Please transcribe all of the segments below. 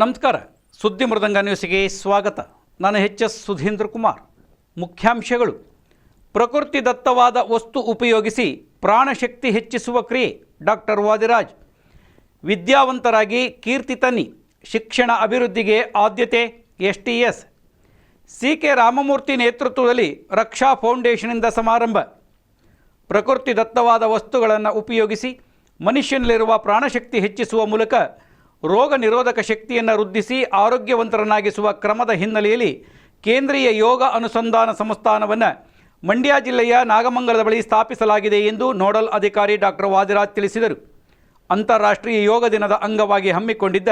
ನಮಸ್ಕಾರ. ಸುದ್ದಿ ಮೃದಂಗ ನ್ಯೂಸ್ಗೆ ಸ್ವಾಗತ. ನಾನು ಎಚ್ ಎಸ್ ಸುಧೀಂದ್ರ ಕುಮಾರ್. ಮುಖ್ಯಾಂಶಗಳು. ಪ್ರಕೃತಿ ದತ್ತವಾದ ವಸ್ತು ಉಪಯೋಗಿಸಿ ಪ್ರಾಣಶಕ್ತಿ ಹೆಚ್ಚಿಸುವ ಕ್ರಿಯೆ ಡಾಕ್ಟರ್ ವಾದಿರಾಜ್. ವಿದ್ಯಾವಂತರಾಗಿ ಕೀರ್ತಿ ತನಿ ಶಿಕ್ಷಣ ಅಭಿವೃದ್ಧಿಗೆ ಆದ್ಯತೆ S T S. C K Ramamurthy ನೇತೃತ್ವದಲ್ಲಿ ರಕ್ಷಾ ಫೌಂಡೇಶನ್ನಿಂದ ಸಮಾರಂಭ. ಪ್ರಕೃತಿ ದತ್ತವಾದ ವಸ್ತುಗಳನ್ನು ಉಪಯೋಗಿಸಿ ಮನುಷ್ಯನಲ್ಲಿರುವ ಪ್ರಾಣಶಕ್ತಿ ಹೆಚ್ಚಿಸುವ ಮೂಲಕ ರೋಗ ನಿರೋಧಕ ಶಕ್ತಿಯನ್ನು ವೃದ್ಧಿಸಿ ಆರೋಗ್ಯವಂತರನ್ನಾಗಿಸುವ ಕ್ರಮದ ಹಿನ್ನೆಲೆಯಲ್ಲಿ ಕೇಂದ್ರೀಯ ಯೋಗ ಅನುಸಂಧಾನ ಸಂಸ್ಥಾನವನ್ನು ಮಂಡ್ಯ ಜಿಲ್ಲೆಯ ನಾಗಮಂಗಲದ ಬಳಿ ಸ್ಥಾಪಿಸಲಾಗಿದೆ ಎಂದು ನೋಡಲ್ ಅಧಿಕಾರಿ ಡಾಕ್ಟರ್ ವಾದಿರಾಜ್ ತಿಳಿಸಿದರು. ಅಂತಾರಾಷ್ಟ್ರೀಯ ಯೋಗ ದಿನದ ಅಂಗವಾಗಿ ಹಮ್ಮಿಕೊಂಡಿದ್ದ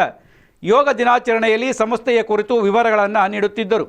ಯೋಗ ದಿನಾಚರಣೆಯಲ್ಲಿ ಸಂಸ್ಥೆಯ ಕುರಿತು ವಿವರಗಳನ್ನು ನೀಡುತ್ತಿದ್ದರು.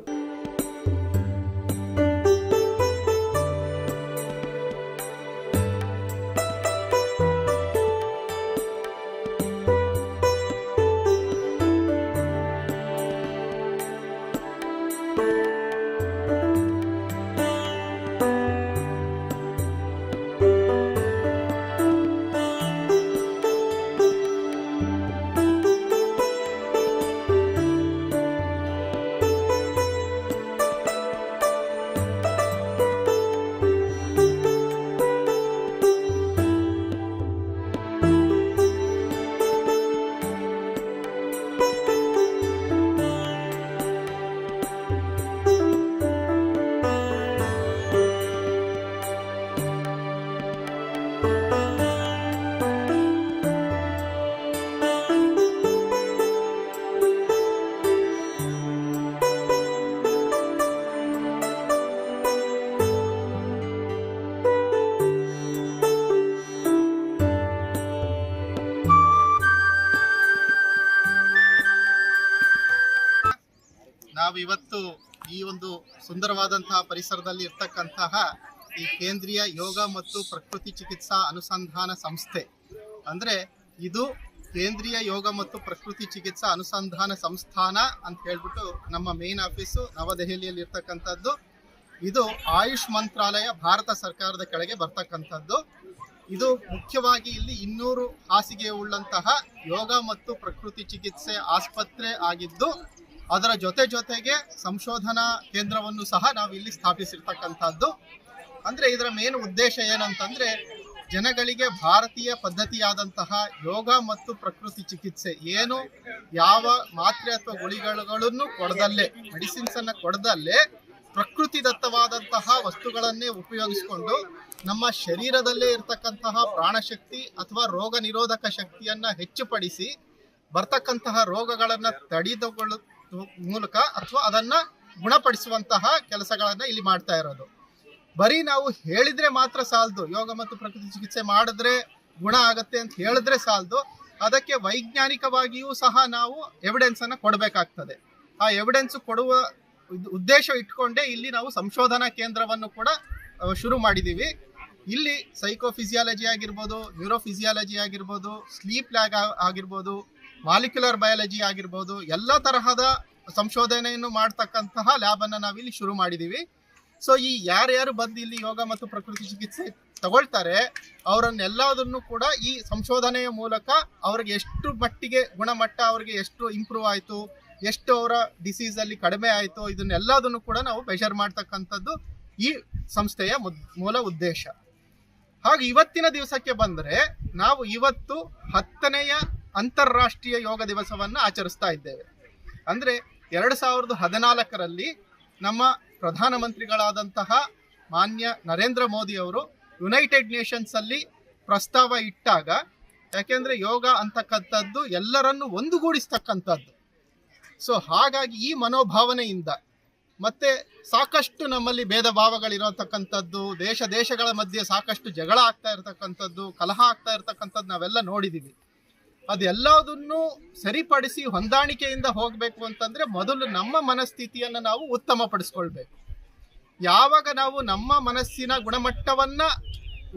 ಪರಿಸರದಲ್ಲಿ ಇರ್ತಕ್ಕಂತಹ ಈ ಕೇಂದ್ರೀಯ ಯೋಗ ಮತ್ತು ಪ್ರಕೃತಿ ಚಿಕಿತ್ಸಾ ಅನುಸಂಧಾನ ಸಂಸ್ಥೆ. ಅಂದರೆ ಇದು ಕೇಂದ್ರೀಯ ಯೋಗ ಮತ್ತು ಪ್ರಕೃತಿ ಚಿಕಿತ್ಸಾ ಅನುಸಂಧಾನ ಸಂಸ್ಥಾನ ಅಂತ ಹೇಳ್ಬಿಟ್ಟು ನಮ್ಮ ಮೇನ್ ಆಫೀಸು ನವದೆಹಲಿಯಲ್ಲಿ ಇರ್ತಕ್ಕಂಥದ್ದು. ಇದು ಆಯುಷ್ ಮಂತ್ರಾಲಯ ಭಾರತ ಸರ್ಕಾರದ ಕೆಳಗೆ ಬರ್ತಕ್ಕಂಥದ್ದು. ಇದು ಮುಖ್ಯವಾಗಿ ಇಲ್ಲಿ ಇನ್ನೂರು ಹಾಸಿಗೆ ಉಳ್ಳಂತಹ ಯೋಗ ಮತ್ತು ಪ್ರಕೃತಿ ಚಿಕಿತ್ಸೆ ಆಸ್ಪತ್ರೆ ಆಗಿದ್ದು ಅದರ ಜೊತೆ ಜೊತೆಗೆ ಸಂಶೋಧನಾ ಕೇಂದ್ರವನ್ನು ಸಹ ನಾವು ಇಲ್ಲಿ ಸ್ಥಾಪಿಸಿರ್ತಕ್ಕಂಥದ್ದು. ಅಂದ್ರೆ ಇದರ ಮೇನ್ ಉದ್ದೇಶ ಏನಂತಂದ್ರೆ, ಜನಗಳಿಗೆ ಭಾರತೀಯ ಪದ್ಧತಿಯಾದಂತಹ ಯೋಗ ಮತ್ತು ಪ್ರಕೃತಿ ಚಿಕಿತ್ಸೆ. ಏನು? ಯಾವ ಮಾತ್ರೆ ಅಥವಾ ಗುಳಿಗಳನ್ನು ಕೊಡದಲ್ಲೇ ಮೆಡಿಸಿನ್ಸ್ ಅನ್ನ ಕೊಡದಲ್ಲೇ ಪ್ರಕೃತಿ ದತ್ತವಾದಂತಹ ವಸ್ತುಗಳನ್ನೇ ಉಪಯೋಗಿಸಿಕೊಂಡು ನಮ್ಮ ಶರೀರದಲ್ಲೇ ಇರತಕ್ಕಂತಹ ಪ್ರಾಣಶಕ್ತಿ ಅಥವಾ ರೋಗ ನಿರೋಧಕ ಶಕ್ತಿಯನ್ನ ಹೆಚ್ಚುಪಡಿಸಿ ಬರ್ತಕ್ಕಂತಹ ರೋಗಗಳನ್ನ ತಡೆದುಕೊಳ್ಳು ಮೂಲಕ ಅಥವಾ ಅದನ್ನ ಗುಣಪಡಿಸುವಂತಹ ಕೆಲಸಗಳನ್ನ ಇಲ್ಲಿ ಮಾಡ್ತಾ ಇರೋದು. ಬರೀ ನಾವು ಹೇಳಿದ್ರೆ ಮಾತ್ರ ಸಾಲದು. ಯೋಗ ಮತ್ತು ಪ್ರಕೃತಿ ಚಿಕಿತ್ಸೆ ಮಾಡಿದ್ರೆ ಗುಣ ಆಗತ್ತೆ ಅಂತ ಹೇಳಿದ್ರೆ ಸಾಲದು. ಅದಕ್ಕೆ ವೈಜ್ಞಾನಿಕವಾಗಿಯೂ ಸಹ ನಾವು ಎವಿಡೆನ್ಸ್ ಅನ್ನ ಕೊಡಬೇಕಾಗ್ತದೆ. ಆ ಎವಿಡೆನ್ಸ್ ಕೊಡುವ ಉದ್- ಉದ್ದೇಶ ಇಟ್ಕೊಂಡೇ ಇಲ್ಲಿ ನಾವು ಸಂಶೋಧನಾ ಕೇಂದ್ರವನ್ನು ಕೂಡ ಶುರು ಮಾಡಿದ್ದೀವಿ ಇಲ್ಲಿ ಸೈಕೋಫಿಸಿಯಾಲಜಿ ಆಗಿರ್ಬೋದು ನ್ಯೂರೋಫಿಸಿಯಾಲಜಿ ಆಗಿರ್ಬೋದು ಸ್ಲೀಪ್ ಲ್ಯಾಗ್ ಆಗಿರ್ಬೋದು ಮಾಲಿಕ್ಯುಲರ್ ಬಯಾಲಜಿ ಆಗಿರ್ಬೋದು, ಎಲ್ಲ ತರಹದ ಸಂಶೋಧನೆಯನ್ನು ಮಾಡ್ತಕ್ಕಂತಹ ಲ್ಯಾಬ್ ಅನ್ನ ನಾವಿಲ್ಲಿ ಶುರು ಮಾಡಿದೀವಿ. ಸೊ ಈ ಯಾರ್ಯಾರು ಬಂದು ಇಲ್ಲಿ ಯೋಗ ಮತ್ತು ಪ್ರಕೃತಿ ಚಿಕಿತ್ಸೆ ತಗೊಳ್ತಾರೆ, ಅವರನ್ನೆಲ್ಲದನ್ನು ಕೂಡ ಈ ಸಂಶೋಧನೆಯ ಮೂಲಕ ಅವ್ರಿಗೆ ಎಷ್ಟು ಮಟ್ಟಿಗೆ ಗುಣಮಟ್ಟ ಅವ್ರಿಗೆ ಎಷ್ಟು ಇಂಪ್ರೂವ್ ಆಯಿತು, ಎಷ್ಟು ಅವರ ಡಿಸೀಸ್ ಅಲ್ಲಿ ಕಡಿಮೆ ಆಯಿತು, ಇದನ್ನೆಲ್ಲದನ್ನು ಕೂಡ ನಾವು ಮೆಷರ್ ಮಾಡ್ತಕ್ಕಂಥದ್ದು ಈ ಸಂಸ್ಥೆಯ ಮೂಲ ಉದ್ದೇಶ. ಹಾಗೆ ಇವತ್ತಿನ ದಿವಸಕ್ಕೆ ಬಂದರೆ, ನಾವು ಇವತ್ತು ಹತ್ತನೆಯ ಅಂತಾರಾಷ್ಟ್ರೀಯ ಯೋಗ ದಿವಸವನ್ನು ಆಚರಿಸ್ತಾ ಇದ್ದೇವೆ. ಅಂದರೆ ಎರಡು ಸಾವಿರದ ಹದಿನಾಲ್ಕರಲ್ಲಿ ನಮ್ಮ ಪ್ರಧಾನಮಂತ್ರಿಗಳಾದಂತಹ ಮಾನ್ಯ ನರೇಂದ್ರ ಮೋದಿ ಅವರು ಯುನೈಟೆಡ್ ನೇಷನ್ಸಲ್ಲಿ ಪ್ರಸ್ತಾವ ಇಟ್ಟಾಗ, ಯಾಕೆಂದರೆ ಯೋಗ ಅಂತಕ್ಕಂಥದ್ದು ಎಲ್ಲರನ್ನು ಒಂದುಗೂಡಿಸ್ತಕ್ಕಂಥದ್ದು. ಸೊ ಹಾಗಾಗಿ ಈ ಮನೋಭಾವನೆಯಿಂದ ಮತ್ತೆ ಸಾಕಷ್ಟು ನಮ್ಮಲ್ಲಿ ಭೇದ ಭಾವಗಳಿರತಕ್ಕಂಥದ್ದು, ದೇಶ ದೇಶಗಳ ಮಧ್ಯೆ ಸಾಕಷ್ಟು ಜಗಳ ಆಗ್ತಾ ಇರತಕ್ಕಂಥದ್ದು, ಕಲಹ ಆಗ್ತಾ ಇರತಕ್ಕಂಥದ್ದು ನಾವೆಲ್ಲ ನೋಡಿದೀವಿ. ಅದೆಲ್ಲದನ್ನು ಸರಿಪಡಿಸಿ ಹೊಂದಾಣಿಕೆಯಿಂದ ಹೋಗಬೇಕು ಅಂತಂದ್ರೆ ಮೊದಲು ನಮ್ಮ ಮನಸ್ಥಿತಿಯನ್ನು ನಾವು ಉತ್ತಮಪಡಿಸ್ಕೊಳ್ಬೇಕು. ಯಾವಾಗ ನಾವು ನಮ್ಮ ಮನಸ್ಸಿನ ಗುಣಮಟ್ಟವನ್ನ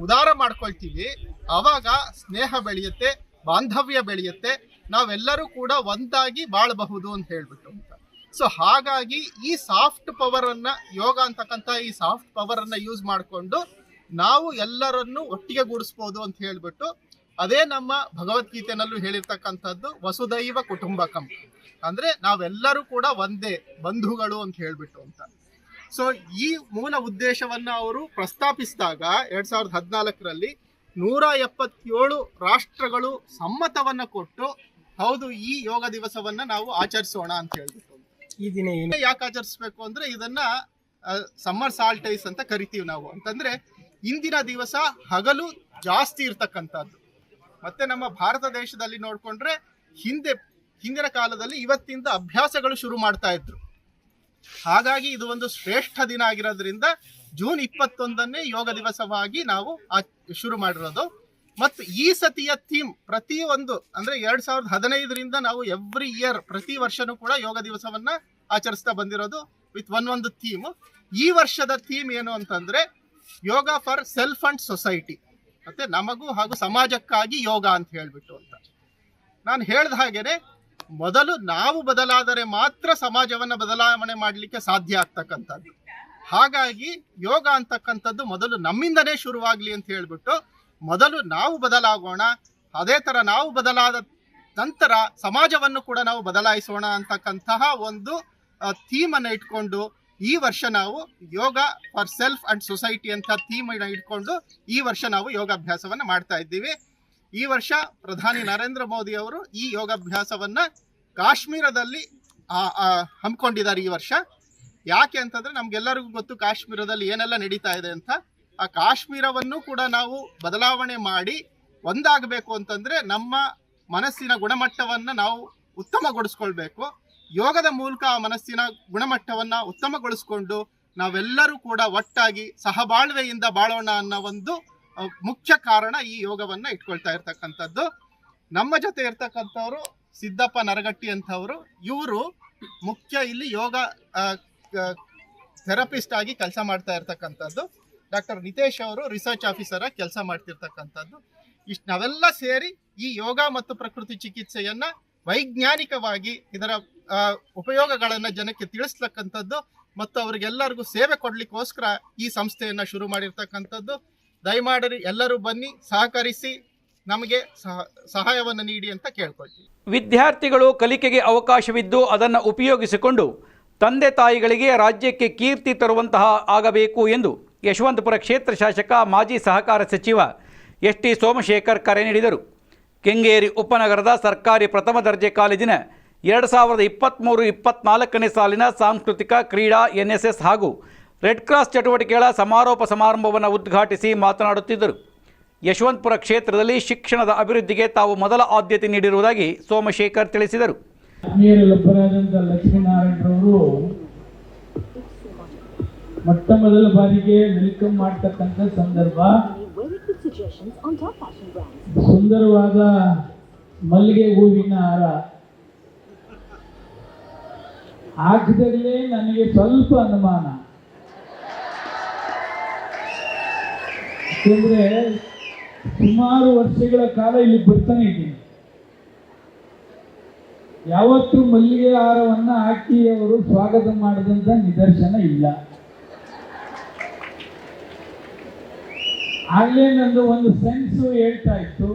ಉದಾರ ಮಾಡ್ಕೊಳ್ತೀವಿ ಆವಾಗ ಸ್ನೇಹ ಬೆಳೆಯುತ್ತೆ, ಬಾಂಧವ್ಯ ಬೆಳೆಯುತ್ತೆ, ನಾವೆಲ್ಲರೂ ಕೂಡ ಒಂದಾಗಿ ಬಾಳಬಹುದು ಅಂತ ಹೇಳ್ಬಿಟ್ಟು ಅಂತ. ಸೊ ಹಾಗಾಗಿ ಈ ಸಾಫ್ಟ್ ಪವರ್ ಅನ್ನ ಯೋಗ ಅಂತಕ್ಕಂಥ ಈ ಸಾಫ್ಟ್ ಪವರ್ ಅನ್ನ ಯೂಸ್ ಮಾಡಿಕೊಂಡು ನಾವು ಎಲ್ಲರನ್ನು ಒಟ್ಟಿಗೆ ಗೂಡಿಸ್ಬೋದು ಅಂತ ಹೇಳ್ಬಿಟ್ಟು ಅದೇ ನಮ್ಮ ಭಗವದ್ಗೀತೆನಲ್ಲೂ ಹೇಳಿರ್ತಕ್ಕಂಥದ್ದು ವಸುದೈವ ಕುಟುಂಬಕಂ. ಅಂದ್ರೆ ನಾವೆಲ್ಲರೂ ಕೂಡ ಒಂದೇ ಬಂಧುಗಳು ಅಂತ ಹೇಳ್ಬಿಟ್ಟು ಅಂತ. ಸೊ ಈ ಮೂಲ ಉದ್ದೇಶವನ್ನ ಅವರು ಪ್ರಸ್ತಾಪಿಸಿದಾಗ ಎರಡ್ ಸಾವಿರದ ಹದಿನಾಲ್ಕರಲ್ಲಿ ನೂರ ಎಪ್ಪತ್ತೇಳು ರಾಷ್ಟ್ರಗಳು ಸಮ್ಮತವನ್ನ ಕೊಟ್ಟು ಹೌದು ಈ ಯೋಗ ದಿವಸವನ್ನ ನಾವು ಆಚರಿಸೋಣ ಅಂತ ಹೇಳ್ಬಿಟ್ಟು. ಈ ದಿನ ಏನು? ಯಾಕೆ ಆಚರಿಸ್ಬೇಕು ಅಂದ್ರೆ ಇದನ್ನ ಸಮ್ಮರ್ ಸಾಲ್ಟೈಸ್ ಅಂತ ಕರಿತೀವಿ ನಾವು. ಅಂತಂದ್ರೆ ಇಂದಿನ ದಿವಸ ಹಗಲು ಜಾಸ್ತಿ ಇರ್ತಕ್ಕಂಥದ್ದು. ಮತ್ತೆ ನಮ್ಮ ಭಾರತ ದೇಶದಲ್ಲಿ ನೋಡಿಕೊಂಡ್ರೆ ಹಿಂದೆ, ಹಿಂದಿನ ಕಾಲದಲ್ಲಿ ಇವತ್ತಿಂದ ಅಭ್ಯಾಸಗಳು ಶುರು ಮಾಡ್ತಾ ಇದ್ರು. ಹಾಗಾಗಿ ಇದು ಒಂದು ಶ್ರೇಷ್ಠ ದಿನ ಆಗಿರೋದ್ರಿಂದ ಜೂನ್ ಇಪ್ಪತ್ತೊಂದನ್ನೇ ಯೋಗ ದಿವಸವಾಗಿ ನಾವು ಶುರು ಮಾಡಿರೋದು. ಮತ್ತು ಈ ಸತಿಯ ಥೀಮ್ ಪ್ರತಿ ಒಂದು ಅಂದ್ರೆ ಎರಡ್ ಸಾವಿರದ ಹದಿನೈದರಿಂದ ನಾವು ಎವ್ರಿ ಇಯರ್ ಪ್ರತಿ ವರ್ಷನೂ ಕೂಡ ಯೋಗ ದಿವಸವನ್ನ ಆಚರಿಸ್ತಾ ಬಂದಿರೋದು ವಿತ್ ಒನ್ ಒಂದು ಥೀಮ್. ಈ ವರ್ಷದ ಥೀಮ್ ಏನು ಅಂತಂದ್ರೆ yoga for self and society. ಮತ್ತೆ ನಮಗೂ ಹಾಗೂ ಸಮಾಜಕ್ಕಾಗಿ ಯೋಗ ಅಂತ ಹೇಳ್ಬಿಟ್ಟು ಅಂತ. ನಾನು ಹೇಳ್ದ ಹಾಗೇನೆ, ಮೊದಲು ನಾವು ಬದಲಾದರೆ ಮಾತ್ರ ಸಮಾಜವನ್ನ ಬದಲಾವಣೆ ಮಾಡಲಿಕ್ಕೆ ಸಾಧ್ಯ ಆಗ್ತಕ್ಕಂಥದ್ದು. ಹಾಗಾಗಿ ಯೋಗ ಅಂತಕ್ಕಂಥದ್ದು ಮೊದಲು ನಮ್ಮಿಂದನೇ ಶುರುವಾಗ್ಲಿ ಅಂತ ಹೇಳ್ಬಿಟ್ಟು, ಮೊದಲು ನಾವು ಬದಲಾಗೋಣ, ಅದೇ ತರ ನಾವು ಬದಲಾದ ನಂತರ ಸಮಾಜವನ್ನು ಕೂಡ ನಾವು ಬದಲಾಯಿಸೋಣ ಅಂತಕ್ಕಂತಹ ಒಂದು ಥೀಮ್ ಅನ್ನ ಇಟ್ಕೊಂಡು ಈ ವರ್ಷ ನಾವು yoga for self and society ಅಂತ ಥೀಮ್ ಇಟ್ಕೊಂಡು ಈ ವರ್ಷ ನಾವು ಯೋಗಾಭ್ಯಾಸವನ್ನ ಮಾಡ್ತಾ ಇದ್ದೀವಿ. ಈ ವರ್ಷ ಪ್ರಧಾನಿ ನರೇಂದ್ರ ಮೋದಿ ಅವರು ಈ ಯೋಗಾಭ್ಯಾಸವನ್ನ ಕಾಶ್ಮೀರದಲ್ಲಿ ಹಮ್ಮಿಕೊಂಡಿದ್ದಾರೆ ಈ ವರ್ಷ. ಯಾಕೆ ಅಂತಂದ್ರೆ ನಮ್ಗೆಲ್ಲರಿಗೂ ಗೊತ್ತು ಕಾಶ್ಮೀರದಲ್ಲಿ ಏನೆಲ್ಲ ನಡೀತಾ ಇದೆ ಅಂತ. ಆ ಕಾಶ್ಮೀರವನ್ನು ಕೂಡ ನಾವು ಬದಲಾವಣೆ ಮಾಡಿ ಒಂದಾಗಬೇಕು ಅಂತಂದ್ರೆ ನಮ್ಮ ಮನಸ್ಸಿನ ಗುಣಮಟ್ಟವನ್ನ ನಾವು ಉತ್ತಮಗೊಳಿಸ್ಕೊಳ್ಬೇಕು. ಯೋಗದ ಮೂಲಕ ಆ ಮನಸ್ಸಿನ ಗುಣಮಟ್ಟವನ್ನ ಉತ್ತಮಗೊಳಿಸಿಕೊಂಡು ನಾವೆಲ್ಲರೂ ಕೂಡ ಒಟ್ಟಾಗಿ ಸಹಬಾಳ್ವೆಯಿಂದ ಬಾಳೋಣ ಅನ್ನೋ ಒಂದು ಮುಖ್ಯ ಕಾರಣ ಈ ಯೋಗವನ್ನ ಇಟ್ಕೊಳ್ತಾ ಇರ್ತಕ್ಕಂಥದ್ದು. ನಮ್ಮ ಜೊತೆ ಇರ್ತಕ್ಕಂಥವ್ರು ಸಿದ್ದಪ್ಪ ನರಗಟ್ಟಿ ಅಂತವರು ಇವರು ಮುಖ್ಯ ಇಲ್ಲಿ ಯೋಗ ಥೆರಪಿಸ್ಟ್ ಆಗಿ ಕೆಲಸ ಮಾಡ್ತಾ ಇರ್ತಕ್ಕಂಥದ್ದು. ಡಾಕ್ಟರ್ ನಿತೇಶ್ ಅವರು ರಿಸರ್ಚ್ ಆಫೀಸರ್ ಆಗಿ ಕೆಲಸ ಮಾಡ್ತಿರ್ತಕ್ಕಂಥದ್ದು. ಇಷ್ಟು ನಾವೆಲ್ಲ ಸೇರಿ ಈ ಯೋಗ ಮತ್ತು ಪ್ರಕೃತಿ ಚಿಕಿತ್ಸೆಯನ್ನ ವೈಜ್ಞಾನಿಕವಾಗಿ ಇದರ ಉಪಯೋಗಗಳನ್ನು ಜನಕ್ಕೆ ತಿಳಿಸ್ತಕ್ಕಂಥದ್ದು ಮತ್ತು ಅವರಿಗೆಲ್ಲರಿಗೂ ಸೇವೆ ಕೊಡಲಿಕ್ಕೋಸ್ಕರ ಈ ಸಂಸ್ಥೆಯನ್ನ ಶುರು ಮಾಡಿರ್ತಕ್ಕಂಥದ್ದು. ದಯಮಾಡಿ ಎಲ್ಲರೂ ಬನ್ನಿ, ಸಹಕರಿಸಿ, ನಮಗೆ ಸಹ, ಸಹಾಯವನ್ನು ನೀಡಿ ಅಂತ ಕೇಳ್ಕೊಳ್ತೀವಿ. ವಿದ್ಯಾರ್ಥಿಗಳು ಕಲಿಕೆಗೆ ಅವಕಾಶವಿದ್ದು ಅದನ್ನು ಉಪಯೋಗಿಸಿಕೊಂಡು ತಂದೆ ತಾಯಿಗಳಿಗೆ ರಾಜ್ಯಕ್ಕೆ ಕೀರ್ತಿ ತರುವಂತಹ ಆಗಬೇಕು ಎಂದು ಯಶವಂತಪುರ ಕ್ಷೇತ್ರ ಶಾಸಕ, ಮಾಜಿ ಸಹಕಾರ ಸಚಿವ ಎಸ್ ಟಿ ಸೋಮಶೇಖರ್ ಕರೆ ನೀಡಿದರು. ಕೆಂಗೇರಿ ಉಪನಗರದ ಸರ್ಕಾರಿ ಪ್ರಥಮ ದರ್ಜೆ ಕಾಲೇಜಿನ ಎರಡು ಸಾವಿರದ ಇಪ್ಪತ್ತ್ಮೂರು ಇಪ್ಪತ್ತ್ನಾಲ್ಕನೇ ಸಾಲಿನ ಸಾಂಸ್ಕೃತಿಕ ಕ್ರೀಡಾ ಎನ್ ಎಸ್ ಎಸ್ ಹಾಗೂ ರೆಡ್ ಕ್ರಾಸ್ ಚಟುವಟಿಕೆಗಳ ಸಮಾರೋಪ ಸಮಾರಂಭವನ್ನು ಉದ್ಘಾಟಿಸಿ ಮಾತನಾಡುತ್ತಿದ್ದರು. ಯಶವಂತಪುರ ಕ್ಷೇತ್ರದಲ್ಲಿ ಶಿಕ್ಷಣದ ಅಭಿವೃದ್ಧಿಗೆ ತಾವು ಮೊದಲ ಆದ್ಯತೆ ನೀಡಿರುವುದಾಗಿ ಸೋಮಶೇಖರ್ ತಿಳಿಸಿದರು. ಮೊಟ್ಟ ಮೊದಲ ಬಾರಿಗೆ ವೆಲ್ಕಮ್ ಮಾಡ್ತಕ್ಕಂಥ ಸಂದರ್ಭ. ಸುಂದರವಾದ ಮಲ್ಲಿಗೆ ಹೂವಿನ ಹಾರ. ಹಾಕಿದಲ್ಲೇ ನನಗೆ ಸ್ವಲ್ಪ ಅನುಮಾನ. ಯಾಕೆಂದ್ರೆ ಸುಮಾರು ವರ್ಷಗಳ ಕಾಲ ಇಲ್ಲಿ ಬರ್ತಾನೆ ಇದ್ದೀನಿ. ಯಾವತ್ತೂ ಮಲ್ಲಿಗೆ ಹಾರವನ್ನು ಹಾಕಿ ಅವರು ಸ್ವಾಗತ ಮಾಡಿದಂಥ ನಿದರ್ಶನ ಇಲ್ಲ. ಆಗ್ಲೇ ನಂದು ಒಂದು ಸೆನ್ಸು ಹೇಳ್ತಾ ಇತ್ತು,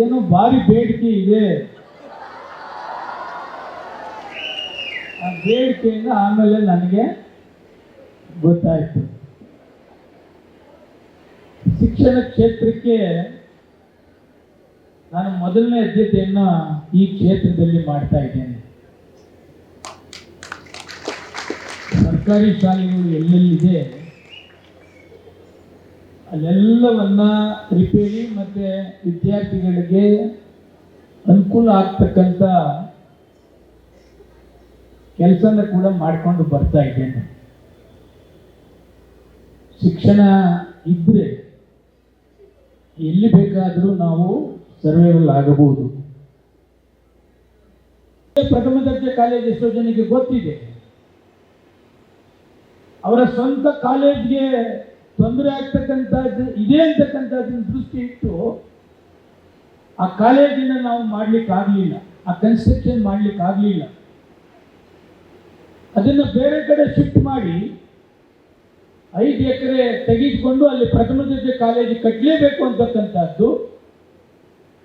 ಏನು ಭಾರಿ ಬೇಡಿಕೆ ಇದೆ? ಆ ಬೇಡಿಕೆಯಿಂದ ಆಮೇಲೆ ನನಗೆ ಗೊತ್ತಾಯಿತು. ಶಿಕ್ಷಣ ಕ್ಷೇತ್ರಕ್ಕೆ ನಾನು ಮೊದಲನೇ ಆದ್ಯತೆಯನ್ನು ಈ ಕ್ಷೇತ್ರದಲ್ಲಿ ಮಾಡ್ತಾ ಇದ್ದೇನೆ. ಸರ್ಕಾರಿ ಶಾಲೆಗಳು ಎಲ್ಲೆಲ್ಲಿದೆ? ಅಲ್ಲೆಲ್ಲವನ್ನ ರಿಪೇರಿ ಮತ್ತೆ ವಿದ್ಯಾರ್ಥಿಗಳಿಗೆ ಅನುಕೂಲ ಆಗ್ತಕ್ಕಂಥ ಕೆಲಸನ ಕೂಡ ಮಾಡಿಕೊಂಡು ಬರ್ತಾ ಇದ್ದೇನೆ. ಶಿಕ್ಷಣ ಇದ್ರೆ ಎಲ್ಲಿ ಬೇಕಾದರೂ ನಾವು ಸರ್ವೈವಲ್ ಆಗಬಹುದು. ಪ್ರಥಮ ದರ್ಜೆ ಕಾಲೇಜ್ ಎಷ್ಟೋ ಜನಕ್ಕೆ ಗೊತ್ತಿದೆ. ಅವರ ಸ್ವಂತ ಕಾಲೇಜ್ಗೆ ತೊಂದರೆ ಆಗ್ತಕ್ಕಂಥದ್ದು, ಇದೆ ಅಂತಕ್ಕಂಥದ್ದು ದೃಷ್ಟಿ ಇಟ್ಟು ಆ ಕಾಲೇಜಿನ ನಾವು ಮಾಡ್ಲಿಕ್ಕೆ ಆಗ್ಲಿಲ್ಲ ಆ ಕನ್ಸ್ಟ್ರಕ್ಷನ್ ಮಾಡ್ಲಿಕ್ಕೆ ಆಗಲಿಲ್ಲ ಅದನ್ನ ಬೇರೆ ಕಡೆ ಶಿಫ್ಟ್ ಮಾಡಿ ಐದು ಎಕರೆ ತೆಗೆದುಕೊಂಡು ಅಲ್ಲಿ ಪ್ರಥಮ ದರ್ಜೆ ಕಾಲೇಜು ಕಟ್ಟಲೇಬೇಕು ಅಂತಕ್ಕಂಥದ್ದು,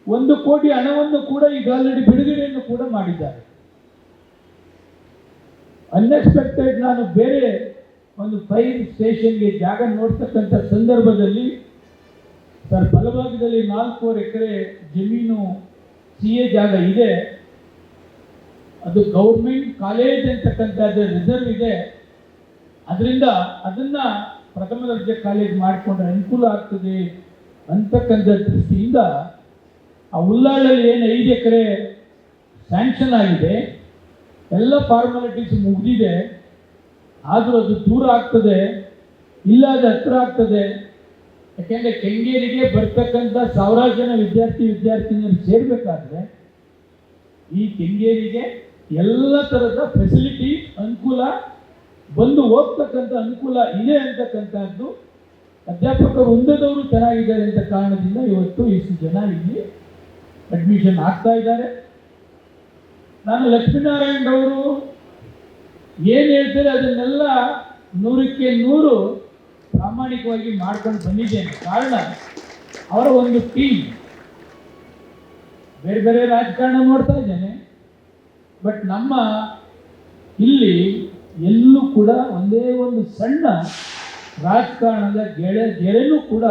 ಒಂದು ಕೋಟಿ ಹಣವನ್ನು ಕೂಡ ಈಗ ಆಲ್ರೆಡಿ ಬಿಡುಗಡೆಯನ್ನು ಕೂಡ ಮಾಡಿದ್ದಾರೆ. ಅನ್ಎಕ್ಸ್ಪೆಕ್ಟೆಡ್ ನಾನು ಬೇರೆ ಒಂದು ಫೈರ್ ಸ್ಟೇಷನ್ಗೆ ಜಾಗ ನೋಡ್ತಕ್ಕಂಥ ಸಂದರ್ಭದಲ್ಲಿ ಸರ್, ಬಲಭಾಗದಲ್ಲಿ ನಾಲ್ಕೂವರೆ ಎಕರೆ ಜಮೀನು ಸಿ ಎ ಜಾಗ ಇದೆ. ಅದು ಗೌರ್ಮೆಂಟ್ ಕಾಲೇಜ್ ಅಂತಕ್ಕಂಥದ್ದು ರಿಸರ್ವ್ ಇದೆ. ಅದರಿಂದ ಅದನ್ನ ಪ್ರಥಮ ದರ್ಜೆ ಕಾಲೇಜ್ ಮಾಡಿಕೊಂಡ್ರೆ ಅನುಕೂಲ ಆಗ್ತದೆ ಅಂತಕ್ಕಂಥ ದೃಷ್ಟಿಯಿಂದ ಆ ಉಲ್ಲಾಳಲ್ಲಿ ಏನು ಐದು ಎಕರೆ ಸ್ಯಾಂಕ್ಷನ್ ಆಗಿದೆ. ಎಲ್ಲ ಫಾರ್ಮಾಲಿಟೀಸ್ ಮುಗಿದಿದೆ. ಆದರೂ ಅದು ದೂರ ಆಗ್ತದೆ, ಇಲ್ಲ ಅದು ಹತ್ರ ಆಗ್ತದೆ. ಯಾಕೆಂದರೆ ಕೆಂಗೇರಿಗೆ ಬರ್ತಕ್ಕಂಥ ಸಾವಿರಾರು ಜನ ವಿದ್ಯಾರ್ಥಿ, ವಿದ್ಯಾರ್ಥಿನಿಯರು ಸೇರಬೇಕಾದ್ರೆ ಈ ಕೆಂಗೇರಿಗೆ ಎಲ್ಲ ಥರದ ಫೆಸಿಲಿಟಿ ಅನುಕೂಲ, ಬಂದು ಹೋಗ್ತಕ್ಕಂಥ ಅನುಕೂಲ ಇದೆ ಅಂತಕ್ಕಂಥದ್ದು ಅಧ್ಯಾಪಕರು ಒಂದದವರು ಚೆನ್ನಾಗಿದ್ದಾರೆ ಅಂತ ಕಾರಣದಿಂದ ಇವತ್ತು ಇಷ್ಟು ಜನ ಇಲ್ಲಿ ಅಡ್ಮಿಷನ್ ಆಗ್ತಾ ಇದ್ದಾರೆ. ನಾನು ಲಕ್ಷ್ಮೀನಾರಾಯಣರವರು ಏನು ಹೇಳ್ತಾರೆ ಅದನ್ನೆಲ್ಲ ನೂರಕ್ಕೆ ನೂರು ಪ್ರಾಮಾಣಿಕವಾಗಿ ಮಾಡ್ಕೊಂಡು ಬಂದಿದ್ದೇನೆ. ಕಾರಣ, ಅವರ ಒಂದು ಟೀಮ್ ಬೇರೆ ಬೇರೆ ರಾಜಕಾರಣ ನೋಡ್ತಾ ಇದ್ದೇನೆ. ಬಟ್ ನಮ್ಮ ಇಲ್ಲಿ ಎಲ್ಲೂ ಕೂಡ ಒಂದೇ ಒಂದು ಸಣ್ಣ ರಾಜಕಾರಣದ ಗೆಳೆ, ಗೆಳೆನೂ ಕೂಡ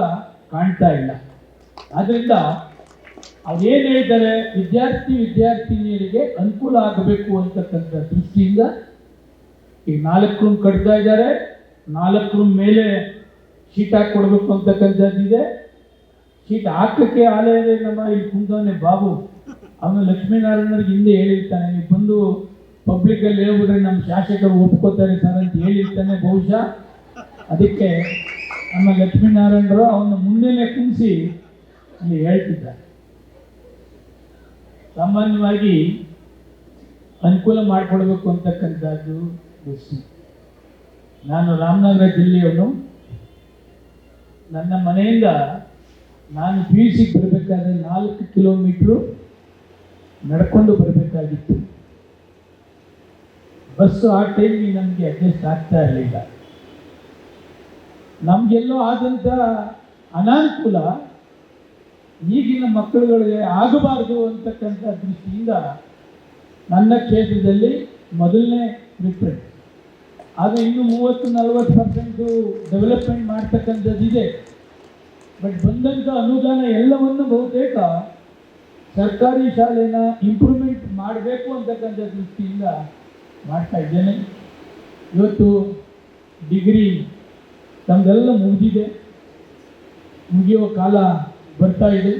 ಕಾಣ್ತಾ ಇಲ್ಲ. ಆದ್ದರಿಂದ ಅವ್ರು ಏನು ಹೇಳ್ತಾರೆ, ವಿದ್ಯಾರ್ಥಿ, ವಿದ್ಯಾರ್ಥಿನಿಯರಿಗೆ ಅನುಕೂಲ ಆಗಬೇಕು ಅಂತಕ್ಕಂಥ ದೃಷ್ಟಿಯಿಂದ ಈಗ ನಾಲ್ಕು ರೂಮ್ ಕಟ್ತಾ ಇದ್ದಾರೆ. ನಾಲ್ಕು ರೂಮ್ ಮೇಲೆ ಶೀಟ್ ಹಾಕಿ ಕೊಡಬೇಕು ಅಂತಕ್ಕಂಥದ್ದಿದೆ ಶೀಟ್ ಹಾಕಕ್ಕೆ ಆಲೇ ಇದೆ ನಮ್ಮ ಇಲ್ಲಿ ಕುಂದವನೆ ಬಾಬು. ಅವನು ಲಕ್ಷ್ಮೀನಾರಾಯಣರಿಗೆ ಹಿಂದೆ ಹೇಳಿರ್ತಾನೆ, ನೀವು ಬಂದು ಪಬ್ಲಿಕಲ್ಲಿ ಹೇಳ್ಬಿಟ್ರೆ ನಮ್ಮ ಶಾಸಕರು ಒಪ್ಕೋತಾರೆ ಸರ್ ಅಂತ ಹೇಳಿರ್ತಾನೆ ಬಹುಶಃ. ಅದಕ್ಕೆ ನಮ್ಮ ಲಕ್ಷ್ಮೀನಾರಾಯಣರು ಅವನ ಮುಂದೆನೆ ಕುಂಸಿ ಅಲ್ಲಿ ಹೇಳ್ತಿದ್ದಾರೆ. ಸಾಮಾನ್ಯವಾಗಿ ಅನುಕೂಲ ಮಾಡಿಕೊಡ್ಬೇಕು ಅಂತಕ್ಕಂಥದ್ದು ದೃಷ್ಟಿ ನಾನು ರಾಮನಗರ ಜಿಲ್ಲೆಯವನು ನನ್ನ ಮನೆಯಿಂದ ನಾನು ಪಿ ಯು ಸಿಗೆ ಬರಬೇಕಾದ್ರೆ ನಾಲ್ಕು ಕಿಲೋಮೀಟ್ರು ನಡ್ಕೊಂಡು ಬರಬೇಕಾಗಿತ್ತು. ಬಸ್ಸು ಆ ಟೈಮ್ಗೆ ನಮಗೆ ಅಡ್ಜಸ್ಟ್ ಆಗ್ತಾ ಇರಲಿಲ್ಲ. ನಮಗೆಲ್ಲೋ ಆದಂಥ ಅನಾನುಕೂಲ ಈಗಿನ ಮಕ್ಕಳುಗಳಿಗೆ ಆಗಬಾರ್ದು ಅಂತಕ್ಕಂಥ ದೃಷ್ಟಿಯಿಂದ ನನ್ನ ಕ್ಷೇತ್ರದಲ್ಲಿ ಮೊದಲನೇ ಪ್ರಿಫರೆನ್ಸ್ ಆದರೆ ಇನ್ನು ಮೂವತ್ತು, ನಲವತ್ತು ಪರ್ಸೆಂಟು ಡೆವಲಪ್ಮೆಂಟ್ ಮಾಡ್ತಕ್ಕಂಥದ್ದಿದೆ ಬಟ್ ಬಂದಂಥ ಅನುದಾನ ಎಲ್ಲವನ್ನು ಬಹುತೇಕ ಸರ್ಕಾರಿ ಶಾಲೆನ ಇಂಪ್ರೂವ್ಮೆಂಟ್ ಮಾಡಬೇಕು ಅಂತಕ್ಕಂಥ ದೃಷ್ಟಿಯಿಂದ ಮಾಡ್ತಾ ಇದ್ದೇನೆ. ಇವತ್ತು ಡಿಗ್ರಿ ತಮ್ಮದೆಲ್ಲ ಮುಗಿದಿದೆ. ಮುಗಿಯೋ ಕಾಲ ಬರ್ತಾ ಇದೆ.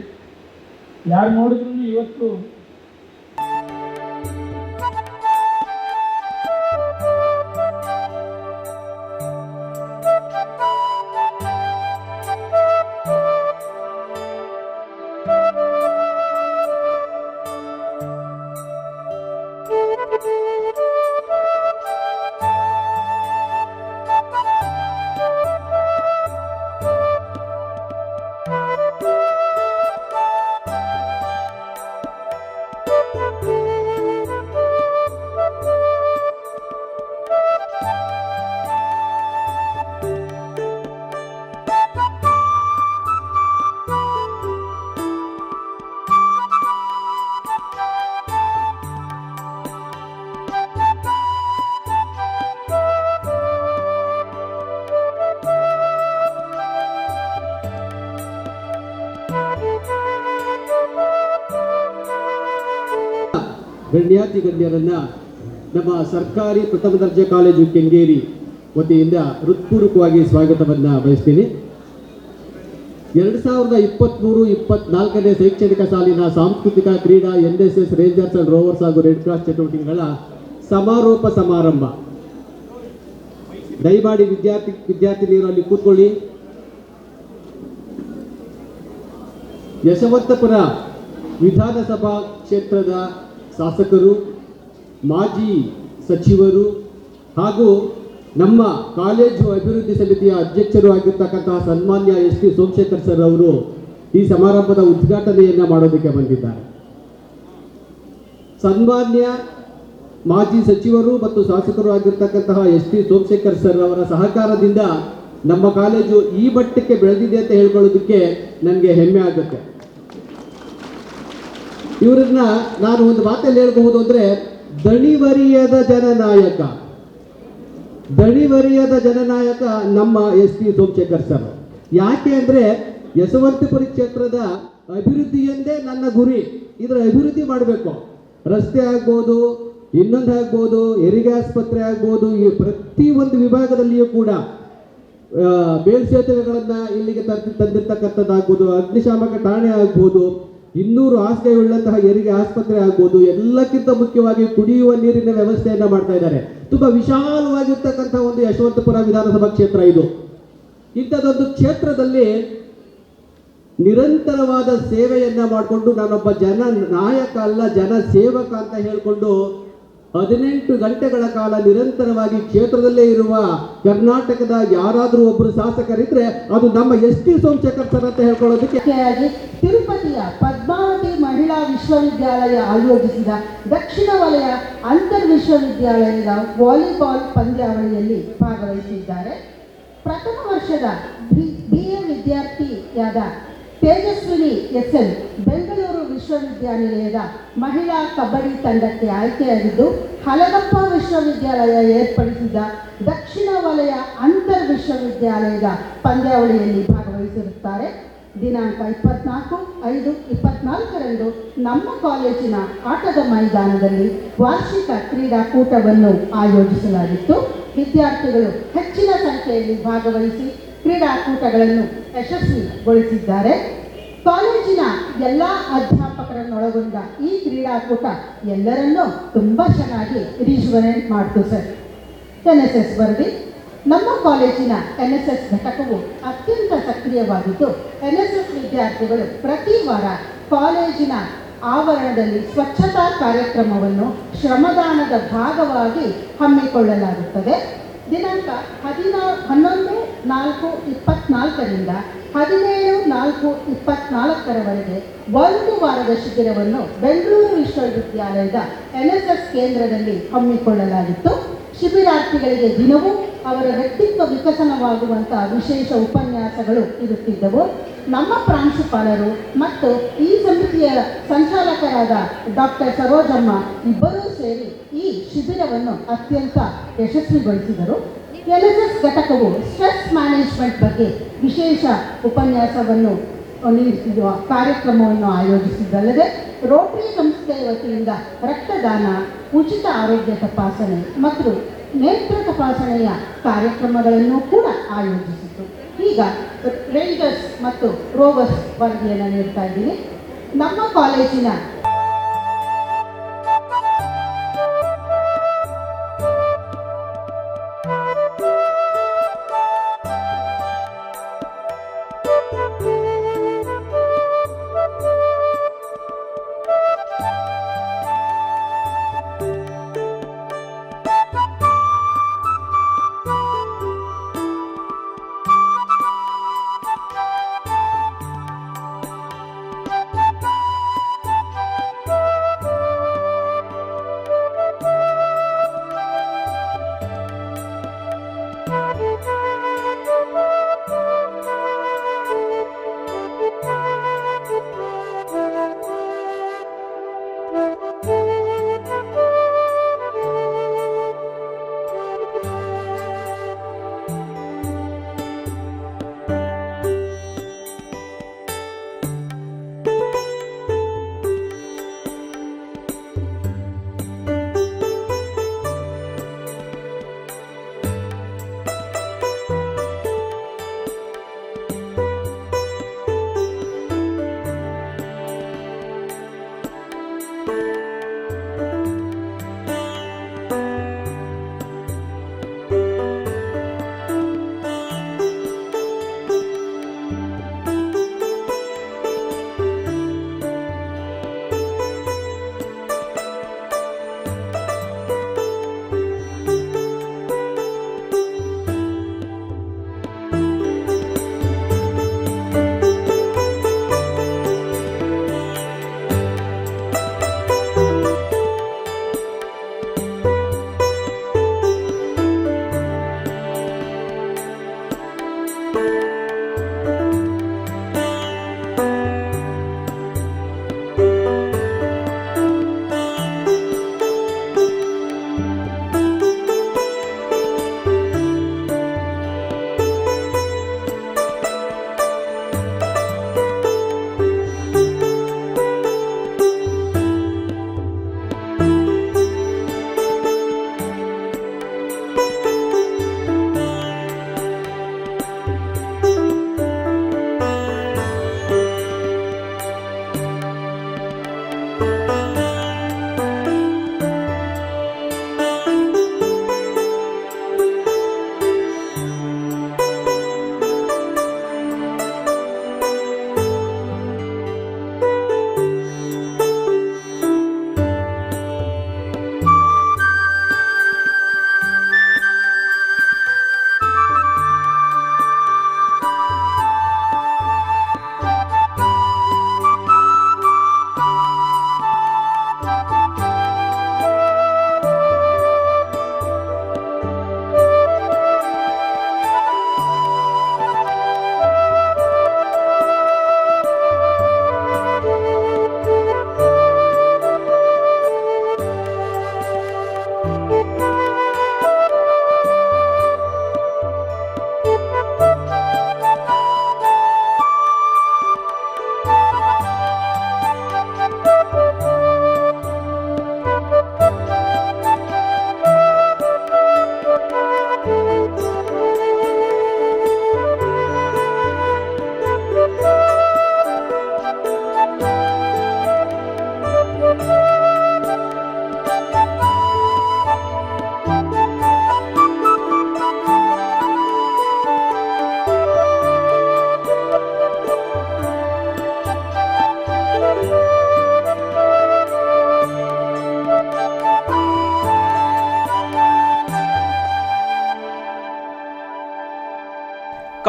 ಯಾರು ನೋಡಿದ್ರು ಇವತ್ತು ಗಣ್ಯಾತಿ ಗಣ್ಯರನ್ನ ನಮ್ಮ ಸರ್ಕಾರಿ ಪ್ರಥಮ ದರ್ಜೆ ಕಾಲೇಜು ಕೆಂಗೇರಿ ವತಿಯಿಂದ ಹೃತ್ಪೂರ್ವಕವಾಗಿ ಸ್ವಾಗತವನ್ನ ಬಯಸ್ತೀನಿ. ಎರಡ್ ಸಾವಿರದ ಇಪ್ಪತ್ಮೂರು, ಇಪ್ಪತ್ನಾಲ್ಕನೇ ಶೈಕ್ಷಣಿಕ ಸಾಲಿನ ಸಾಂಸ್ಕೃತಿಕ ಕ್ರೀಡಾ N S S rangers and rovers ಹಾಗೂ ರೆಡ್ ಕ್ರಾಸ್ ಚಟುವಟಿಕೆಗಳ ಸಮಾರೋಪ ಸಮಾರಂಭ. ದಯಮಾಡಿ ವಿದ್ಯಾರ್ಥಿ ವಿದ್ಯಾರ್ಥಿನಿಯರು ಅಲ್ಲಿ ಕೂತ್ಕೊಳ್ಳಿ. ಯಶವಂತಪುರ ವಿಧಾನಸಭಾ ಕ್ಷೇತ್ರದ ಶಾಸಕರು, ಮಾಜಿ ಸಚಿವರು ಹಾಗೂ ನಮ್ಮ ಕಾಲೇಜು ಅಭಿವೃದ್ಧಿ ಸಮಿತಿಯ ಅಧ್ಯಕ್ಷರು ಆಗಿರ್ತಕ್ಕಂತಹ ಸನ್ಮಾನ್ಯ ಎಸ್ ಟಿ ಸೋಮಶೇಖರ್ ಸರ್ ಅವರು ಈ ಸಮಾರಂಭದ ಉದ್ಘಾಟನೆಯನ್ನ ಮಾಡೋದಕ್ಕೆ ಬಂದಿದ್ದಾರೆ. ಸನ್ಮಾನ್ಯ ಮಾಜಿ ಸಚಿವರು ಮತ್ತು ಶಾಸಕರು ಆಗಿರ್ತಕ್ಕಂತಹ ಎಸ್ ಟಿ ಸೋಮಶೇಖರ್ ಸರ್ ಅವರ ಸಹಕಾರದಿಂದ ನಮ್ಮ ಕಾಲೇಜು ಈ ಮಟ್ಟಕ್ಕೆ ಬೆಳೆದಿದೆ ಅಂತ ಹೇಳ್ಕೊಳ್ಳೋದಕ್ಕೆ ನನಗೆ ಹೆಮ್ಮೆ ಆಗುತ್ತೆ. ಇವರನ್ನ ನಾನು ಒಂದು ಮಾತಲ್ಲಿ ಹೇಳಬಹುದು ಅಂದ್ರೆ ದಣಿವರಿಯದ ಜನನಾಯಕ. ದಣಿವರಿಯದ ಜನನಾಯಕ ನಮ್ಮ ಎಸ್ ಪಿ ಸೋಮಶೇಖರ್ ಸರ್. ಯಾಕೆ ಅಂದ್ರೆ ಯಶವಂತಪುರಿ ಕ್ಷೇತ್ರದ ಅಭಿವೃದ್ಧಿಯಂದೇ ನನ್ನ ಗುರಿ. ಇದರ ಅಭಿವೃದ್ಧಿ ಮಾಡಬೇಕು. ರಸ್ತೆ ಆಗ್ಬೋದು, ಇನ್ನೊಂದು ಆಗ್ಬೋದು, ಹೆರಿಗೆ ಆಸ್ಪತ್ರೆ ಆಗ್ಬೋದು, ಈ ಪ್ರತಿ ಒಂದು ವಿಭಾಗದಲ್ಲಿಯೂ ಕೂಡ ಮೇಲ್ಸೇತುವೆಗಳನ್ನ ಇಲ್ಲಿಗೆ ತಂದು ತಂದಿರ್ತಕ್ಕಂಥದ್ದಾಗ್ಬೋದು, ಅಗ್ನಿಶಾಮಕ ಠಾಣೆ ಆಗ್ಬೋದು ಇನ್ನೂರು ಹಾಸಿಗೆಯುಳ್ಳಂತಹ ಹೆರಿಗೆ ಆಸ್ಪತ್ರೆ ಆಗ್ಬೋದು. ಎಲ್ಲಕ್ಕಿಂತ ಮುಖ್ಯವಾಗಿ ಕುಡಿಯುವ ನೀರಿನ ವ್ಯವಸ್ಥೆಯನ್ನ ಮಾಡ್ತಾ ಇದ್ದಾರೆ. ತುಂಬಾ ವಿಶಾಲವಾಗಿರ್ತಕ್ಕಂಥ ಒಂದು ಯಶವಂತಪುರ ವಿಧಾನಸಭಾ ಕ್ಷೇತ್ರ ಇದು. ಇಂಥದ್ದೊಂದು ಕ್ಷೇತ್ರದಲ್ಲಿ ನಿರಂತರವಾದ ಸೇವೆಯನ್ನ ಮಾಡಿಕೊಂಡು ನಾನೊಬ್ಬ ಜನ ನಾಯಕ ಅಲ್ಲ, ಜನ ಸೇವಕ ಅಂತ ಹೇಳಿಕೊಂಡು ಹದಿನೆಂಟು ಗಂಟೆಗಳ ಕಾಲ ನಿರಂತರವಾಗಿ ಕ್ಷೇತ್ರದಲ್ಲೇ ಇರುವ ಕರ್ನಾಟಕದ ಯಾರಾದರೂ ಒಬ್ಬರು ಶಾಸಕರಿದ್ರೆ ಅದು ನಮ್ಮ ಎಸ್ ಟಿ ಸೋಮಶೇಖರ್ ಸರ್ ಅಂತ ಹೇಳ್ಕೊಳ್ಳೋದಕ್ಕೆ. ತಿರುಪತಿಯ ಪದ್ಮಾವತಿ ಮಹಿಳಾ ವಿಶ್ವವಿದ್ಯಾಲಯ ಆಯೋಜಿಸಿದ ದಕ್ಷಿಣ ವಲಯ ಅಂತರ್ ವಿಶ್ವವಿದ್ಯಾಲಯದ ವಾಲಿಬಾಲ್ ಪಂದ್ಯಾವಳಿಯಲ್ಲಿ ಭಾಗವಹಿಸಿದ್ದಾರೆ. ಪ್ರಥಮ ವರ್ಷದ ಬಿ ಎ ವಿದ್ಯಾರ್ಥಿಯಾದ ತೇಜಸ್ವಿನಿ ಎಸ್ ಎಲ್ ಬೆಂಗಳೂರು ವಿಶ್ವವಿದ್ಯಾನಿಲಯದ ಮಹಿಳಾ ಕಬಡ್ಡಿ ತಂಡಕ್ಕೆ ಆಯ್ಕೆಯಾಗಿದ್ದು ಹಲಗಪ್ಪ ವಿಶ್ವವಿದ್ಯಾಲಯ ಏರ್ಪಡಿಸಿದ ದಕ್ಷಿಣ ವಲಯ ಅಂತರ್ ವಿಶ್ವವಿದ್ಯಾಲಯದ ಪಂದ್ಯಾವಳಿಯಲ್ಲಿ ಭಾಗವಹಿಸಿರುತ್ತಾರೆ. ದಿನಾಂಕ ಇಪ್ಪತ್ನಾಲ್ಕು, ಐದು, ಇಪ್ಪತ್ನಾಲ್ಕರಂದು ನಮ್ಮ ಕಾಲೇಜಿನ ಆಟದ ಮೈದಾನದಲ್ಲಿ ವಾರ್ಷಿಕ ಕ್ರೀಡಾಕೂಟವನ್ನು ಆಯೋಜಿಸಲಾಗಿತ್ತು. ವಿದ್ಯಾರ್ಥಿಗಳು ಹೆಚ್ಚಿನ ಸಂಖ್ಯೆಯಲ್ಲಿ ಭಾಗವಹಿಸಿ ಕ್ರೀಡಾಕೂಟಗಳನ್ನು ಯಶಸ್ವಿಗೊಳಿಸಿದ್ದಾರೆ. ಕಾಲೇಜಿನ ಎಲ್ಲ ಅಧ್ಯಾಪಕರನ್ನೊಳಗೊಂಡ ಈ ಕ್ರೀಡಾಕೂಟ ಎಲ್ಲರನ್ನೂ ತುಂಬ ಚೆನ್ನಾಗಿ ರಿಜುವನೇಟ್ ಮಾಡ್ತು ಸರ್. ಎನ್ ಎಸ್ ಎಸ್ ವರದಿ. ನಮ್ಮ ಕಾಲೇಜಿನ ಎನ್ ಎಸ್ ಎಸ್ ಘಟಕವು ಅತ್ಯಂತ ಸಕ್ರಿಯವಾಗಿದ್ದು, ಎನ್ ಎಸ್ ಎಸ್ ವಿದ್ಯಾರ್ಥಿಗಳು ಪ್ರತಿ ವಾರ ಕಾಲೇಜಿನ ಆವರಣದಲ್ಲಿ ಸ್ವಚ್ಛತಾ ಕಾರ್ಯಕ್ರಮವನ್ನು ಶ್ರಮದಾನದ ಭಾಗವಾಗಿ ಹಮ್ಮಿಕೊಳ್ಳಲಾಗುತ್ತದೆ. ದಿನಾಂಕ ಹದಿನಾ ಹನ್ನೊಂದು ನಾಲ್ಕು ಇಪ್ಪತ್ನಾಲ್ಕರಿಂದ ಹದಿನೇಳು ನಾಲ್ಕು ಇಪ್ಪತ್ನಾಲ್ಕರವರೆಗೆ ಒಂದು ವಾರದ ಶಿಬಿರವನ್ನು ಬೆಂಗಳೂರು ವಿಶ್ವವಿದ್ಯಾಲಯದ ಎನ್ ಎಸ್ ಎಸ್ ಕೇಂದ್ರದಲ್ಲಿ ಹಮ್ಮಿಕೊಳ್ಳಲಾಗಿತ್ತು. ಶಿಬಿರಾರ್ಥಿಗಳಿಗೆ ದಿನವೂ ಅವರ ವ್ಯಕ್ತಿತ್ವ ವಿಕಸನವಾಗುವಂತಹ ವಿಶೇಷ ಉಪನ್ಯಾಸಗಳು ಇರುತ್ತಿದ್ದವು. ನಮ್ಮ ಪ್ರಾಂಶುಪಾಲರು ಮತ್ತು ಈ ಸಮಿತಿಯ ಸಂಚಾಲಕರಾದ ಡಾಕ್ಟರ್ ಸರೋಜಮ್ಮ ಇಬ್ಬರೂ ಸೇರಿ ಈ ಶಿಬಿರವನ್ನು ಅತ್ಯಂತ ಯಶಸ್ವಿಗೊಳಿಸಿದರು. ಎಲ್ಎಸ್ಎಸ್ ಎಸ್ ಎಸ್ ಘಟಕವು ಸ್ಟ್ರೆಸ್ ಮ್ಯಾನೇಜ್ಮೆಂಟ್ ಬಗ್ಗೆ ವಿಶೇಷ ಉಪನ್ಯಾಸವನ್ನು ನೀಡುತ್ತಿರುವ ಕಾರ್ಯಕ್ರಮವನ್ನು ಆಯೋಜಿಸಿದ್ದಲ್ಲದೆ ರೋಟರಿ ಸಂಸ್ಥೆಯ ವತಿಯಿಂದ ರಕ್ತದಾನ, ಉಚಿತ ಆರೋಗ್ಯ ತಪಾಸಣೆ ಮತ್ತು ನೇತ್ರ ತಪಾಸಣೆಯ ಕಾರ್ಯಕ್ರಮಗಳನ್ನು ಕೂಡ ಆಯೋಜಿಸಿತು. ಈಗ ರೇಂಜರ್ಸ್ ಮತ್ತು ರೋವರ್ಸ್ ವರದಿಯನ್ನು ನೀಡ್ತಾ ಇದ್ದೀನಿ. ನಮ್ಮ ಕಾಲೇಜಿನ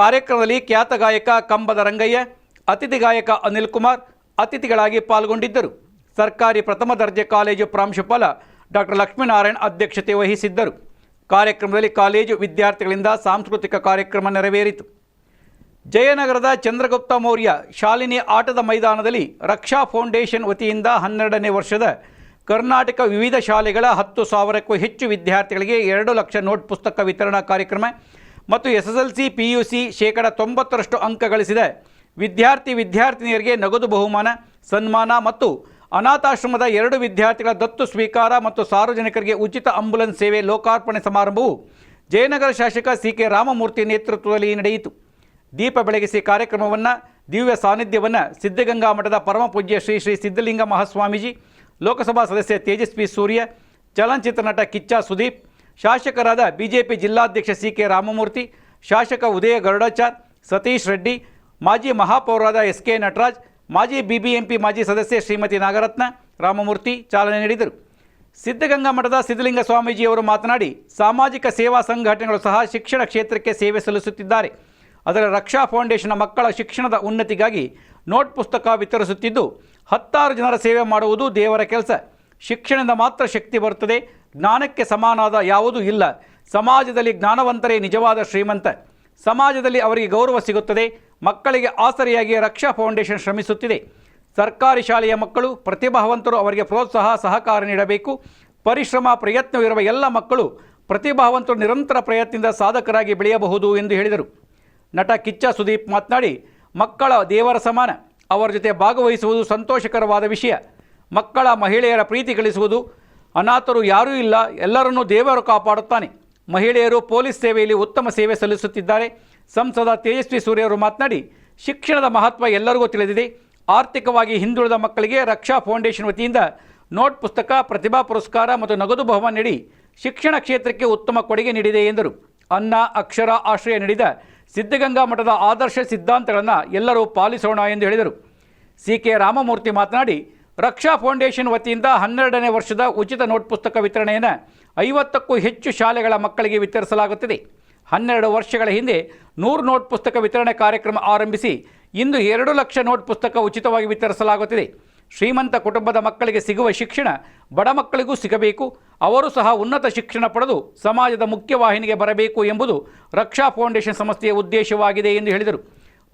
ಕಾರ್ಯಕ್ರಮದಲ್ಲಿ ಖ್ಯಾತ ಗಾಯಕ ಕಂಬದ ರಂಗಯ್ಯ, ಅತಿಥಿ ಗಾಯಕ ಅನಿಲ್ ಕುಮಾರ್ ಅತಿಥಿಗಳಾಗಿ ಪಾಲ್ಗೊಂಡಿದ್ದರು. ಸರ್ಕಾರಿ ಪ್ರಥಮ ದರ್ಜೆ ಕಾಲೇಜು ಪ್ರಾಂಶುಪಾಲ ಡಾಕ್ಟರ್ ಲಕ್ಷ್ಮೀನಾರಾಯಣ್ ಅಧ್ಯಕ್ಷತೆ ವಹಿಸಿದ್ದರು. ಕಾರ್ಯಕ್ರಮದಲ್ಲಿ ಕಾಲೇಜು ವಿದ್ಯಾರ್ಥಿಗಳಿಂದ ಸಾಂಸ್ಕೃತಿಕ ಕಾರ್ಯಕ್ರಮ ನೆರವೇರಿತು. ಜಯನಗರದ ಚಂದ್ರಗುಪ್ತ ಮೌರ್ಯ ಶಾಲಿನಿ ಆಟದ ಮೈದಾನದಲ್ಲಿ ರಕ್ಷಾ ಫೌಂಡೇಶನ್ ವತಿಯಿಂದ ಹನ್ನೆರಡನೇ ವರ್ಷದ ಕರ್ನಾಟಕ ವಿವಿಧ ಶಾಲೆಗಳ ಹತ್ತು ಸಾವಿರಕ್ಕೂ ಹೆಚ್ಚು ವಿದ್ಯಾರ್ಥಿಗಳಿಗೆ ಎರಡು ಲಕ್ಷ ನೋಟ್ ಪುಸ್ತಕ ವಿತರಣಾ ಕಾರ್ಯಕ್ರಮ ಮತ್ತು S S L C P U C ಶೇಕಡ ತೊಂಬತ್ತರಷ್ಟು ಅಂಕ ಗಳಿಸಿದೆ. ವಿದ್ಯಾರ್ಥಿ ವಿದ್ಯಾರ್ಥಿನಿಯರಿಗೆ ನಗದು ಬಹುಮಾನ, ಸನ್ಮಾನ ಮತ್ತು ಅನಾಥಾಶ್ರಮದ ಎರಡು ವಿದ್ಯಾರ್ಥಿಗಳ ದತ್ತು ಸ್ವೀಕಾರ ಮತ್ತು ಸಾರ್ವಜನಿಕರಿಗೆ ಉಚಿತ ಆಂಬುಲೆನ್ಸ್ ಸೇವೆ ಲೋಕಾರ್ಪಣೆ ಸಮಾರಂಭವು ಜಯನಗರ ಶಾಸಕ ಸಿ ಕೆ ರಾಮಮೂರ್ತಿ ನೇತೃತ್ವದಲ್ಲಿ ನಡೆಯಿತು. ದೀಪ ಬೆಳಗಿಸಿ ಕಾರ್ಯಕ್ರಮವನ್ನು, ದಿವ್ಯ ಸಾನ್ನಿಧ್ಯವನ್ನು ಸಿದ್ಧಗಂಗಾ ಮಠದ ಪರಮಪೂಜ್ಯ ಶ್ರೀ ಶ್ರೀ ಸಿದ್ಧಲಿಂಗ ಮಹಾಸ್ವಾಮೀಜಿ, ಲೋಕಸಭಾ ಸದಸ್ಯ ತೇಜಸ್ವಿ ಸೂರ್ಯ, ಚಲನಚಿತ್ರ ನಟ ಕಿಚ್ಚ ಸುದೀಪ್ ಶಾಸಕರಾದ ಬಿಜೆಪಿ ಜಿಲ್ಲಾಧ್ಯಕ್ಷ ಸಿ ಕೆ ರಾಮಮೂರ್ತಿ, ಶಾಸಕ ಉದಯ ಗರುಡಾಚಾರ್, ಸತೀಶ್ ರೆಡ್ಡಿ, ಮಾಜಿ ಮಹಾಪೌರಾದ ಎಸ್ ಕೆ ನಟರಾಜ್, ಮಾಜಿ ಬಿಬಿಎಂಪಿ ಮಾಜಿ ಸದಸ್ಯೆ ಶ್ರೀಮತಿ ನಾಗರತ್ನ ರಾಮಮೂರ್ತಿ ಚಾಲನೆ ನೀಡಿದರು. ಸಿದ್ಧಗಂಗಾ ಮಠದ ಸಿದ್ಧಲಿಂಗ ಸ್ವಾಮೀಜಿಯವರು ಮಾತನಾಡಿ, ಸಾಮಾಜಿಕ ಸೇವಾ ಸಂಘಟನೆಗಳು ಸಹ ಶಿಕ್ಷಣ ಕ್ಷೇತ್ರಕ್ಕೆ ಸೇವೆ ಸಲ್ಲಿಸುತ್ತಿದ್ದಾರೆ. ಅದರ ರಕ್ಷಾ ಫೌಂಡೇಶನ್ನ ಮಕ್ಕಳ ಶಿಕ್ಷಣದ ಉನ್ನತಿಗಾಗಿ ನೋಟ್ ಪುಸ್ತಕ ವಿತರಿಸುತ್ತಿದ್ದು, ಹತ್ತಾರು ಜನರ ಸೇವೆ ಮಾಡುವುದು ದೇವರ ಕೆಲಸ. ಶಿಕ್ಷಣದಿಂದ ಮಾತ್ರ ಶಕ್ತಿ ಬರುತ್ತದೆ. ಜ್ಞಾನಕ್ಕೆ ಸಮಾನಾದ ಯಾವುದೂ ಇಲ್ಲ. ಸಮಾಜದಲ್ಲಿ ಜ್ಞಾನವಂತರೇ ನಿಜವಾದ ಶ್ರೀಮಂತ. ಸಮಾಜದಲ್ಲಿ ಅವರಿಗೆ ಗೌರವ ಸಿಗುತ್ತದೆ. ಮಕ್ಕಳಿಗೆ ಆಸರೆಯಾಗಿ ರಕ್ಷಾ ಫೌಂಡೇಶನ್ ಶ್ರಮಿಸುತ್ತಿದೆ. ಸರ್ಕಾರಿ ಶಾಲೆಯ ಮಕ್ಕಳು, ಪ್ರತಿಭಾವಂತರು ಅವರಿಗೆ ಪ್ರೋತ್ಸಾಹ, ಸಹಕಾರ ನೀಡಬೇಕು. ಪರಿಶ್ರಮ, ಪ್ರಯತ್ನವಿರುವ ಎಲ್ಲ ಮಕ್ಕಳು ಪ್ರತಿಭಾವಂತರು ನಿರಂತರ ಪ್ರಯತ್ನದಿಂದ ಸಾಧಕರಾಗಿ ಬೆಳೆಯಬಹುದು ಎಂದು ಹೇಳಿದರು. ನಟ ಕಿಚ್ಚ ಸುದೀಪ್ ಮಾತನಾಡಿ, ಮಕ್ಕಳ ದೇವರ ಸಮಾನ. ಅವರ ಜೊತೆ ಭಾಗವಹಿಸುವುದು ಸಂತೋಷಕರವಾದ ವಿಷಯ. ಮಕ್ಕಳ ಮಹಿಳೆಯರ ಪ್ರೀತಿ ಗಳಿಸುವುದು. ಅನಾಥರು ಯಾರೂ ಇಲ್ಲ, ಎಲ್ಲರನ್ನೂ ದೇವರು ಕಾಪಾಡುತ್ತಾನೆ. ಮಹಿಳೆಯರು ಪೊಲೀಸ್ ಸೇವೆಯಲ್ಲಿ ಉತ್ತಮ ಸೇವೆ ಸಲ್ಲಿಸುತ್ತಿದ್ದಾರೆ. ಸಂಸದ ತೇಜಸ್ವಿ ಸೂರ್ಯವರು ಮಾತನಾಡಿ, ಶಿಕ್ಷಣದ ಮಹತ್ವ ಎಲ್ಲರಿಗೂ ತಿಳಿದಿದೆ. ಆರ್ಥಿಕವಾಗಿ ಹಿಂದುಳಿದ ಮಕ್ಕಳಿಗೆ ರಕ್ಷಾ ಫೌಂಡೇಶನ್ ವತಿಯಿಂದ ನೋಟ್ ಪುಸ್ತಕ, ಪ್ರತಿಭಾ ಪುರಸ್ಕಾರ ಮತ್ತು ನಗದು ಬಹುಮಾನ ನೀಡಿ ಶಿಕ್ಷಣ ಕ್ಷೇತ್ರಕ್ಕೆ ಉತ್ತಮ ಕೊಡುಗೆ ನೀಡಿದೆ ಎಂದರು. ಅನ್ನ, ಅಕ್ಷರ ಆಶ್ರಯ ನೀಡಿದ ಸಿದ್ಧಗಂಗಾ ಮಠದ ಆದರ್ಶ ಸಿದ್ಧಾಂತಗಳನ್ನು ಎಲ್ಲರೂ ಪಾಲಿಸೋಣ ಎಂದು ಹೇಳಿದರು. ಸಿ ಕೆ ರಾಮಮೂರ್ತಿ ಮಾತನಾಡಿ ರಕ್ಷಾ ಫೌಂಡೇಶನ್ ವತಿಯಿಂದ ಹನ್ನೆರಡನೇ ವರ್ಷದ ಉಚಿತ ನೋಟ್ ಪುಸ್ತಕ ವಿತರಣೆಯನ್ನು ಐವತ್ತಕ್ಕೂ ಹೆಚ್ಚು ಶಾಲೆಗಳ ಮಕ್ಕಳಿಗೆ ವಿತರಿಸಲಾಗುತ್ತಿದೆ. ಹನ್ನೆರಡು ವರ್ಷಗಳ ಹಿಂದೆ ನೂರು ನೋಟ್ ಪುಸ್ತಕ ವಿತರಣೆ ಕಾರ್ಯಕ್ರಮ ಆರಂಭಿಸಿ ಇಂದು ಎರಡು ಲಕ್ಷ ನೋಟ್ ಪುಸ್ತಕ ಉಚಿತವಾಗಿ ವಿತರಿಸಲಾಗುತ್ತಿದೆ. ಶ್ರೀಮಂತ ಕುಟುಂಬದ ಮಕ್ಕಳಿಗೆ ಸಿಗುವ ಶಿಕ್ಷಣ ಬಡ ಮಕ್ಕಳಿಗೂ ಸಿಗಬೇಕು. ಅವರು ಸಹ ಉನ್ನತ ಶಿಕ್ಷಣ ಪಡೆದು ಸಮಾಜದ ಮುಖ್ಯವಾಹಿನಿಗೆ ಬರಬೇಕು ಎಂಬುದು ರಕ್ಷಾ ಫೌಂಡೇಶನ್ ಸಂಸ್ಥೆಯ ಉದ್ದೇಶವಾಗಿದೆ ಎಂದು ಹೇಳಿದರು.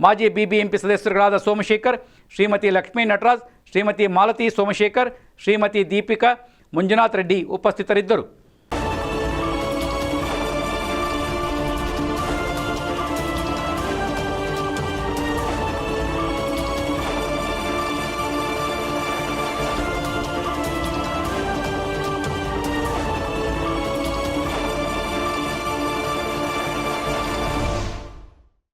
ಮಾಜಿ ಬಿಬಿಎಂಪಿ ಸದಸ್ಯರುಗಳಾದ ಸೋಮಶೇಖರ್, ಶ್ರೀಮತಿ ಲಕ್ಷ್ಮೀ ನಟರಾಜ್ ಶ್ರೀಮತಿ ಮಾಲತಿ ಸೋಮಶೇಖರ್ ಶ್ರೀಮತಿ ದೀಪಿಕಾ ಮಂಜುನಾಥ್ ರೆಡ್ಡಿ ಉಪಸ್ಥಿತರಿದ್ದರು.